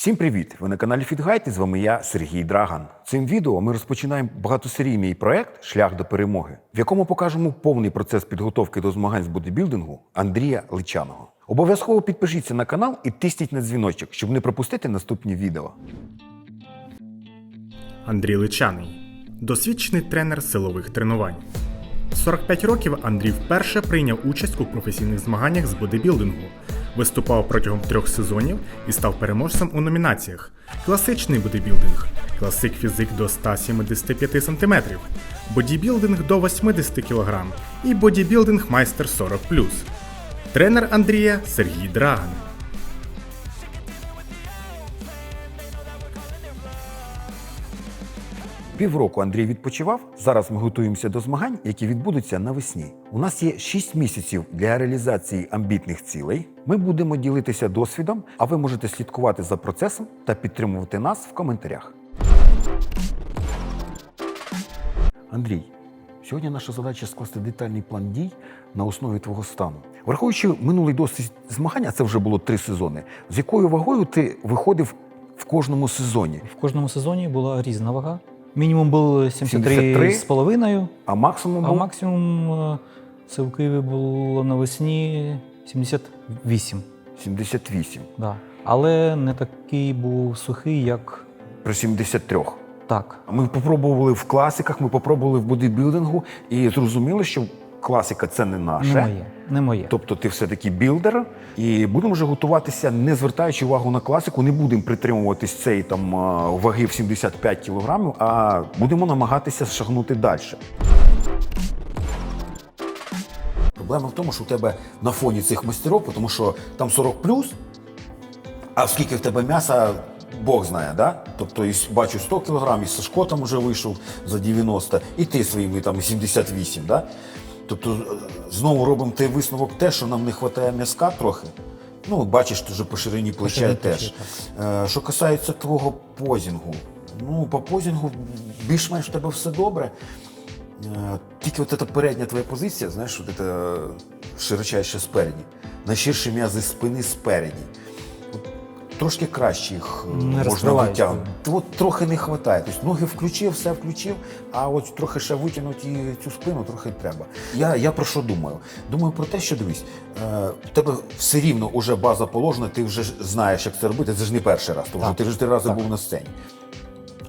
Всім привіт! Ви на каналі FitGuide і з вами я, Сергій Драган. Цим відео ми розпочинаємо багатосерійний проект Шлях до перемоги, в якому покажемо повний процес підготовки до змагань з бодибілдингу Андрія Личаного. Обов'язково підпишіться на канал і тисніть на дзвіночок, щоб не пропустити наступні відео. Андрій Личаний досвідчений тренер силових тренувань. 45 років Андрій вперше прийняв участь у професійних змаганнях з бодибілдингу, виступав протягом трьох сезонів і став переможцем у номінаціях: класичний бодібілдинг, класик фізик до 175 см, бодібілдинг до 80 кг і бодібілдинг майстер 40 Тренер Андрія Сергій Драган. Півроку Андрій відпочивав. Зараз ми готуємося до змагань, які відбудуться навесні. У нас є 6 місяців для реалізації амбітних цілей. Ми будемо ділитися досвідом, а ви можете слідкувати за процесом та підтримувати нас в коментарях. Андрій, сьогодні наша задача скласти детальний план дій на основі твого стану. Враховуючи минулий досвід змагань, а це вже було три сезони. З якою вагою ти виходив в кожному сезоні? В кожному сезоні була різна вага. Мінімум був 73 73,5, А максимум а максимум е, це в Києві було навесні 78. 78. Да. Але не такий був сухий, як При 73. так. Ми попробували в класиках, ми попробували в бодибілдингу і зрозуміли, що класика це не наше. Не моє. Не моє. Тобто ти все-таки білдер, і будемо вже готуватися, не звертаючи увагу на класику, не будемо притримуватись цієї там ваги в 75 кілограмів, а будемо намагатися шагнути далі. Проблема в тому, що у тебе на фоні цих мастерів, тому що там 40 плюс, а скільки в тебе м'яса, Бог знає, да? Тобто і бачу 100 кілограм, і Сашко там вже вийшов за 90, і ти своїми там 78, да? Тобто знову робимо той висновок те, що нам не вистачає м'язка трохи. Ну, бачиш, вже по ширині плеча ширині теж. плеча, Е, Що касається твого позінгу, ну, по позінгу більш-менш в тебе все добре. Е, Тільки от ця передня твоя позиція, знаєш, от це широчайше спереді. Найширші м'язи спини спереді. Трошки краще їх е, Не можна витягнути. От трохи не вистачає. Тобто ноги включив, все включив, а от трохи ще витягнути цю спину трохи треба. Я, я про що думаю? Думаю про те, що дивись, е, в тебе все рівно вже база положена, ти вже знаєш, як це робити. Це ж не перший раз, тому що ти вже три рази був на сцені.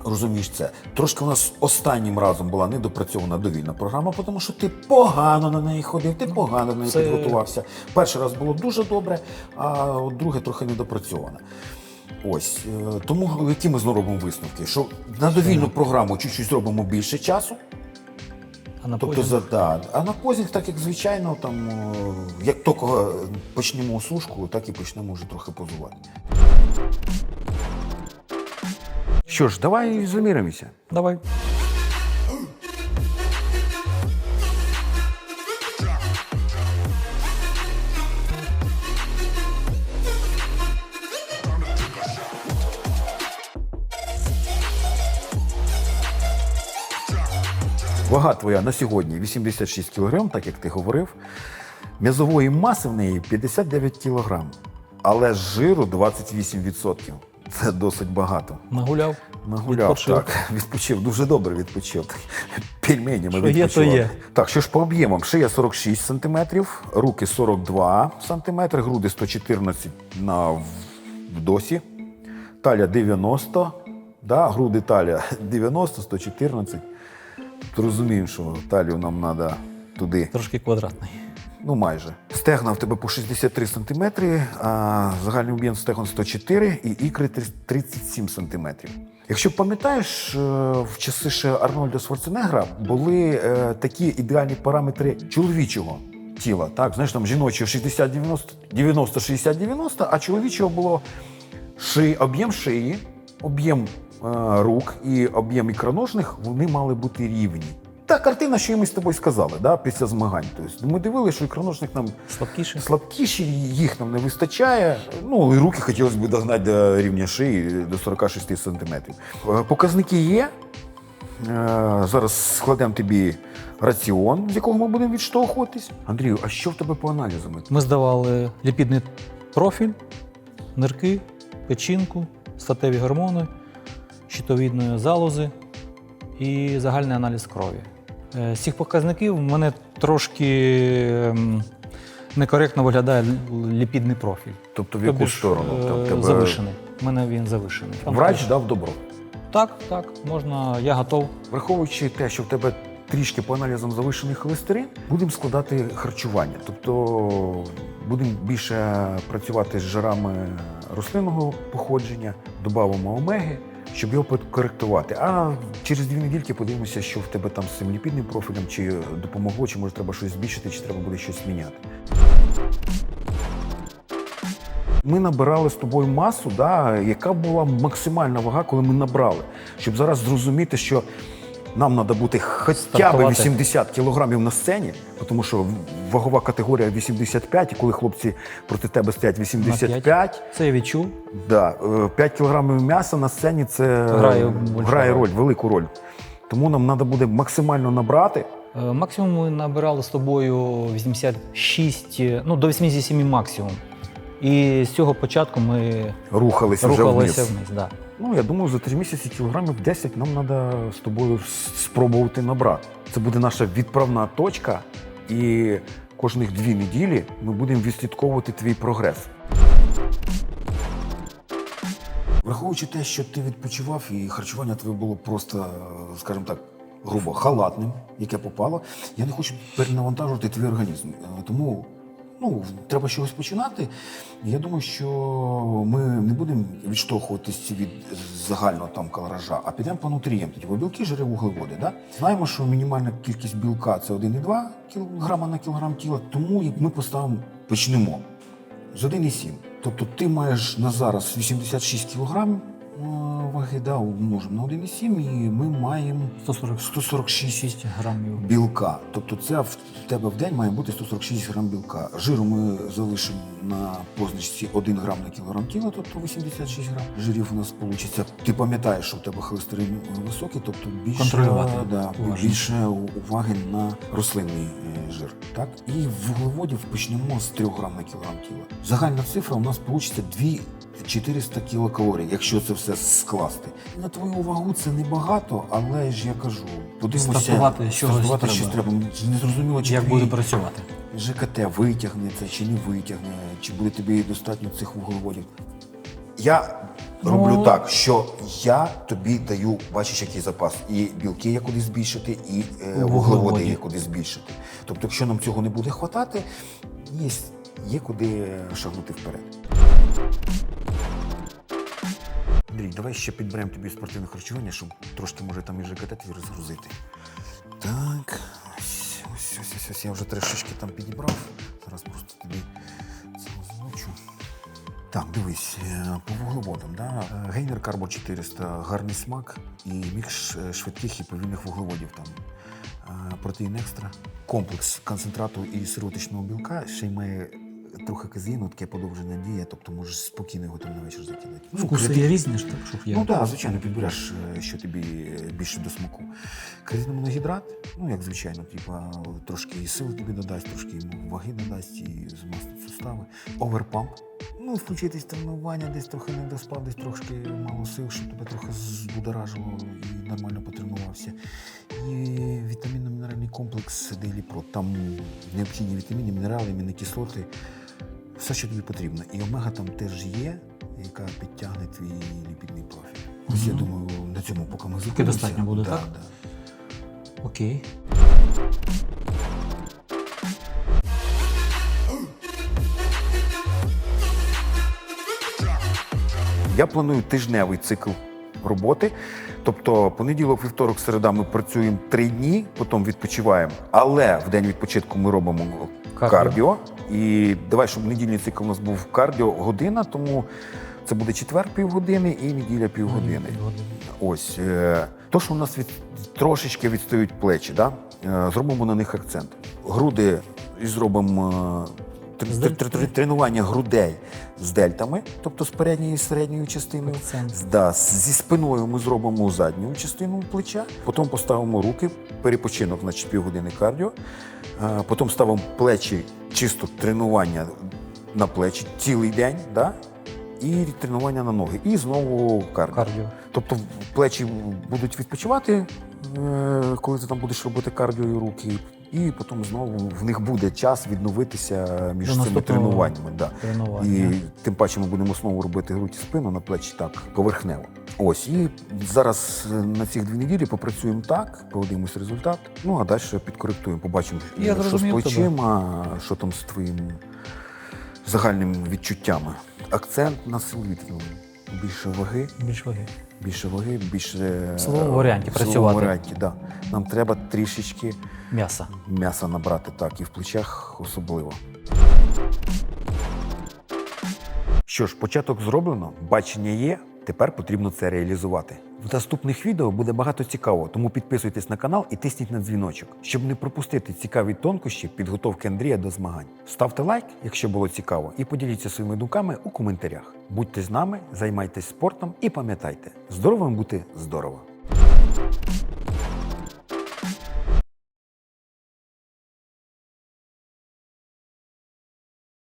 Розумієш це. Трошки у нас останнім разом була недопрацьована довільна програма, тому що ти погано на неї ходив, ти погано до неї це- підготувався. Перший раз було дуже добре, а друге трохи недопрацьоване. Ось е, тому які ми знову робимо висновки? Що на довільну програму чуть-чуть зробимо більше часу. А на Тобто за да. А на позінг, так як звичайно, там е, як тільки почнемо сушку, так і почнемо вже трохи позувати. Що ж, давай заміримося. Давай. Вага твоя на сьогодні 86 кг, так як ти говорив. М'язової маси в неї 59 кг, але жиру 28%. Це досить багато. Нагуляв. Нагуляв, Відпочив. так. Відпочив, дуже добре відпочив. Пельменями Що є, то є. Так, що ж по об'ємам? Шия 46 см, руки 42 см, груди 114 на в- вдосі, талія 90, да, груди талія 90, 114. Тут розуміємо, що талію нам треба туди. Трошки квадратний. Ну, майже. Стегна в тебе по 63 см, а загальний об'єм стегон 104 і ікри 37 см. Якщо пам'ятаєш, е, в часи ще Арнольда Шварценеггера були е, такі ідеальні параметри чоловічого тіла. Так, знаєш, там жіночого 60-90, 90-60-90, а чоловічого було ши, об'єм шиї, об'єм е, рук і об'єм ікроножних, вони мали бути рівні. Та картина, що і ми з тобою сказали, да, після змагань. Тобто ми дивилися, що ікроножних нам Слабкіше. слабкіші, їх нам не вистачає. Ну і руки хотілося б догнати до рівня шиї до 46 сантиметрів. Е, Показники є. Е, Зараз складемо тобі раціон, з якого ми будемо відштовхуватись. Андрію, а що в тебе по аналізам? Ми здавали ліпідний профіль, нирки, печінку, статеві гормони, щитовідної залози і загальний аналіз крові. Е, З цих показників в мене трошки ем, некоректно виглядає ліпідний профіль. Тобто в яку Тобі ж, сторону? е, тебе Завишений. У мене він завишений. Там Врач теж- дав добро. Так, так, можна, я готов. Враховуючи те, що в тебе трішки по аналізам завишений холестерин, будемо складати харчування. Тобто будемо більше працювати з жирами рослинного походження, додамо омеги, щоб його підкоректувати. А через дві недільки подивимося, що в тебе там з цим ліпідним профілем, чи допомогло, чи може треба щось збільшити, чи треба буде щось міняти. Ми набирали з тобою масу, да, яка була максимальна вага, коли ми набрали. Щоб зараз зрозуміти, що нам треба бути хоча б Стартувати. 80 кілограмів на сцені, тому що вагова категорія 85, і коли хлопці проти тебе стоять 85, Це я відчув. да, 5 кілограмів м'яса на сцені це Грає грає роль. роль, велику роль. Тому нам треба буде максимально набрати. Е, Максимум ми набирали з тобою 86, е, ну до 87 максимум. І з цього початку ми Рухалися вже рухалися вниз. вниз. Да. Ну, я думаю, за три місяці кілограмів 10 нам треба з тобою спробувати набрати. Це буде наша відправна точка, і кожних дві неділі ми будемо відслідковувати твій прогрес. Враховуючи те, що ти відпочивав, і харчування твоє було просто, скажімо так, грубо халатним, яке попало, я не хочу перенавантажувати твій організм. Е, Тому ну, треба чогось починати. Я думаю, що ми не будемо відштовхуватись від загального там калоража, а підемо по нутрієнту. Бо білки, жири, вуглеводи. Да? Знаємо, що мінімальна кількість білка це 1,2 кг на кілограм тіла, тому ми поставимо, почнемо з 1,7. Тобто ти маєш на зараз 86 кг ваги, да, умножимо на 1,7 і ми маємо 140 146 6 грамів. білка. Тобто це в тебе в день має бути 146 грам білка. Жиру ми залишимо на позначці 1 грам на кілограм тіла, тобто 86 грам. Жирів у нас вийде. Ти пам'ятаєш, що в тебе холестерин високий, тобто більше, да, уважно. більше уваги на рослинний е, жир. Так? І вуглеводів почнемо з 3 грам на кілограм тіла. Загальна цифра у нас вийде 2 400 кілокалорій, якщо це все скласти. На твою вагу це небагато, але ж я кажу, подивимося, Стартувати з чогось стартувати треба. щось треба. Не зрозуміло, чи Як твій буде працювати? ЖКТ витягне це чи не витягне, чи буде тобі достатньо цих вуглеводів. Я Ну- роблю так, що я тобі даю, бачиш, який запас. І білки є куди збільшити, і е, Вуглеводи. вуглеводи є куди збільшити. Тобто, якщо нам цього не буде хватати, є, є куди шагнути вперед. Андрій, давай ще підберемо тобі спортивне харчування, щоб трошки, може, там і ЖКТ твій розгрузити. Так, ось, ось, ось, ось, я вже трішечки там підібрав. Зараз просто тобі це озвучу. Так, дивись, е, по вуглеводам. Да? Е, Гейнер Карбо 400, гарний смак і мікс е, швидких і повільних вуглеводів там. Протеїн екстра, комплекс концентрату і сироватичного білка, ще й має трохи казеїну, таке подовжена дія, тобто можеш спокійно його там на вечір закинути. Ну, Вкуси креатин- є різні ж так, щоб я. Ну так, звичайно, підбереш, е, що тобі е, більше до смаку. Креатиномоногідрат, ну як звичайно, типа трошки і сил тобі додасть, трошки і ваги додасть, і змастить сустави. Оверпамп. Ну, включитись тренування, десь трохи не доспав, десь трошки мало сил, щоб тебе трохи збудоражило і нормально потренувався. І вітамінно-мінеральний комплекс Daily Pro. Там необхідні вітаміни, мінерали, амінокислоти, все, що тобі потрібно. І омега там теж є, яка підтягне твій ліпідний профіль. Ось я думаю, на цьому поки ми зупинимося. достатньо буде, Да, так? да. Окей. Я планую тижневий цикл роботи. Тобто понеділок, вівторок, середа ми працюємо три дні, потім відпочиваємо. Але в день відпочинку ми робимо кардіо. Кардіо. І давай, щоб недільний цикл у нас був кардіо година, тому це буде четвер півгодини і неділя півгодини. Ось е, то, що у нас від трошечки відстають плечі, да? е, зробимо на них акцент. Груди і зробимо е, тренування грудей з дельтами, тобто з передньою і середньою частиною. Да, зі спиною ми зробимо задню частину плеча, потім поставимо руки, перепочинок, значить півгодини кардіо. Потім ставимо плечі, чисто тренування на плечі цілий день. Да? і тренування на ноги. І знову кардіо. Кардіо. Тобто плечі будуть відпочивати, е, коли ти там будеш робити кардіо і руки, і потім знову в них буде час відновитися між До цими тренуваннями. Да. Тренування. І тим паче ми будемо знову робити грудь і спину на плечі так поверхнево. Ось і зараз е, на цих дві неділі попрацюємо так, подивимось результат. Ну а далі підкоректуємо, побачимо, Я що з зрозумів тебе. плечима, що там з твоїм загальними відчуттями. Акцент на силові більше ваги, Більше ваги. більше ваги, більше Слово силовому варіанті працювати. варіанті, да. Нам треба трішечки М'яса. м'яса набрати так, і в плечах особливо. Що ж, початок зроблено, бачення є. Тепер потрібно це реалізувати. В наступних відео буде багато цікавого, тому підписуйтесь на канал і тисніть на дзвіночок, щоб не пропустити цікаві тонкощі підготовки Андрія до змагань. Ставте лайк, якщо було цікаво, і поділіться своїми думками у коментарях. Будьте з нами, займайтесь спортом і пам'ятайте, здоровим бути здорово!